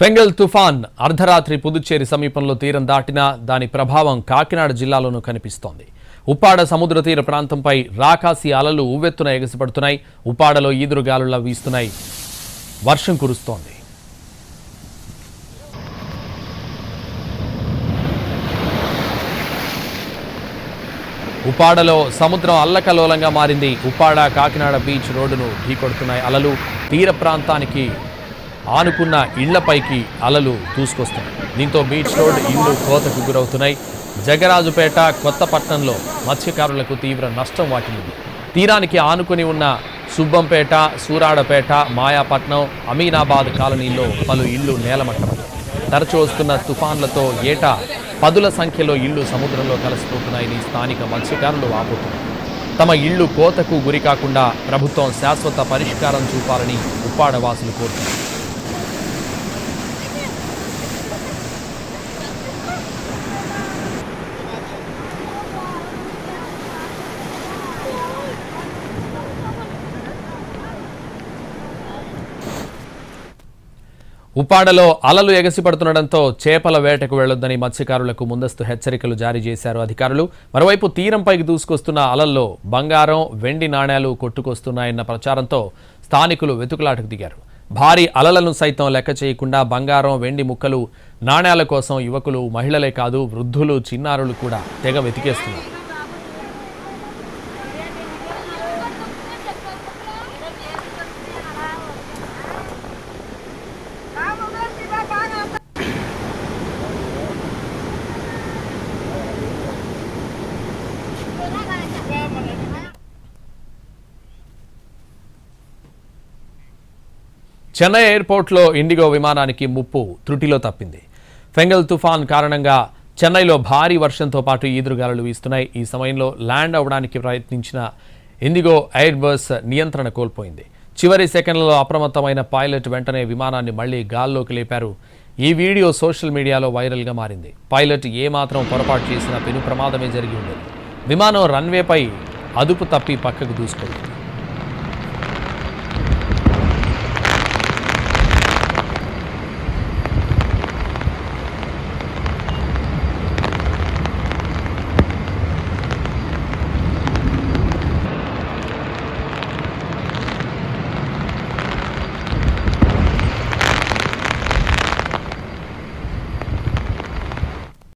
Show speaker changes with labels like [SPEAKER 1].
[SPEAKER 1] Fengal తుఫాన్ అర్ధరాత్రి పుదుచ్చేరి సమీపంలో తీరం దాటినా దాని ప్రభావం కాకినాడ జిల్లాలోనూ కనిపిస్తోంది. ఉప్పాడ సముద్ర తీర ప్రాంతంపై రాకాసి అలలు ఉవ్వెత్తున ఎగసిపడుతున్నాయి. ఉప్పాడలో ఈదురుగాలులా వీస్తున్నాయి. వర్షం కురుస్తోంది. ఉప్పాడలో సముద్రం అల్లకలోలంగా మారింది. ఉప్పాడ కాకినాడ బీచ్ రోడ్డును ఢీకొడుతున్నాయి అలలు. తీర ప్రాంతానికి ఆనుకున్న ఇళ్ళపైకి అలలు దూసుకొస్తున్నాయి. దీంతో బీచ్ రోడ్ ఇళ్ళు కోతకు గురవుతున్నాయి. జగరాజుపేట కొత్తపట్నంలో మత్స్యకారులకు తీవ్ర నష్టం వాటిల్లింది. తీరానికి ఆనుకుని ఉన్న సుబ్బంపేట సూరాడపేట మాయాపట్నం అమీనాబాద్ కాలనీలో పలు ఇళ్ళు నేలమట్టం తరచూ వస్తున్న తుఫాన్లతో ఏటా పదుల సంఖ్యలో ఇళ్ళు సముద్రంలో కలిసిపోతున్నాయని స్థానిక మత్స్యకారులు ఆపుతున్నారు తమ ఇళ్ళు కోతకు గురికాకుండా ప్రభుత్వం శాశ్వత పరిష్కారం చూపాలని ఉప్పాడ వాసులు కోరుతున్నారు. ఉప్పాడలో అలలు ఎగసిపడుతుండటంతో చేపల వేటకు వెళ్ళొద్దని మత్స్యకారులకు ముందస్తు హెచ్చరికలు జారీ చేశారు అధికారులు. మరోవైపు తీరంపైకి దూసుకొస్తున్న అలల్లో బంగారం వెండి నాణేలు కొట్టుకొస్తున్నాయన్న ప్రచారంతో స్థానికులు వెతుకులాటకు దిగారు. భారీ అలలను సైతం లెక్క చేయకుండా బంగారం వెండి ముక్కలు నాణేల కోసం యువకులు మహిళలే కాదు వృద్ధులు చిన్నారులు కూడా తెగ వెతికేస్తున్నారు. చెన్నై ఎయిర్పోర్ట్లో ఇండిగో విమానానికి ముప్పు త్రుటిలో తప్పింది. ఫెంగల్ తుఫాన్ కారణంగా చెన్నైలో భారీ వర్షంతో పాటు ఈదురుగాలులు వీస్తున్నాయి. ఈ సమయంలో ల్యాండ్ అవ్వడానికి ప్రయత్నించిన ఇండిగో ఎయిర్ బస్ నియంత్రణ కోల్పోయింది. చివరి సెకండ్లలో అప్రమత్తమైన పైలట్ వెంటనే విమానాన్ని మళ్ళీ గాల్లోకి లేపారు. ఈ వీడియో సోషల్ మీడియాలో వైరల్గా మారింది. పైలట్ ఏమాత్రం పొరపాటు చేసినా పెను ప్రమాదమే జరిగి ఉండేది. విమానం రన్వేపై అదుపు తప్పి పక్కకు దూసుకుంది.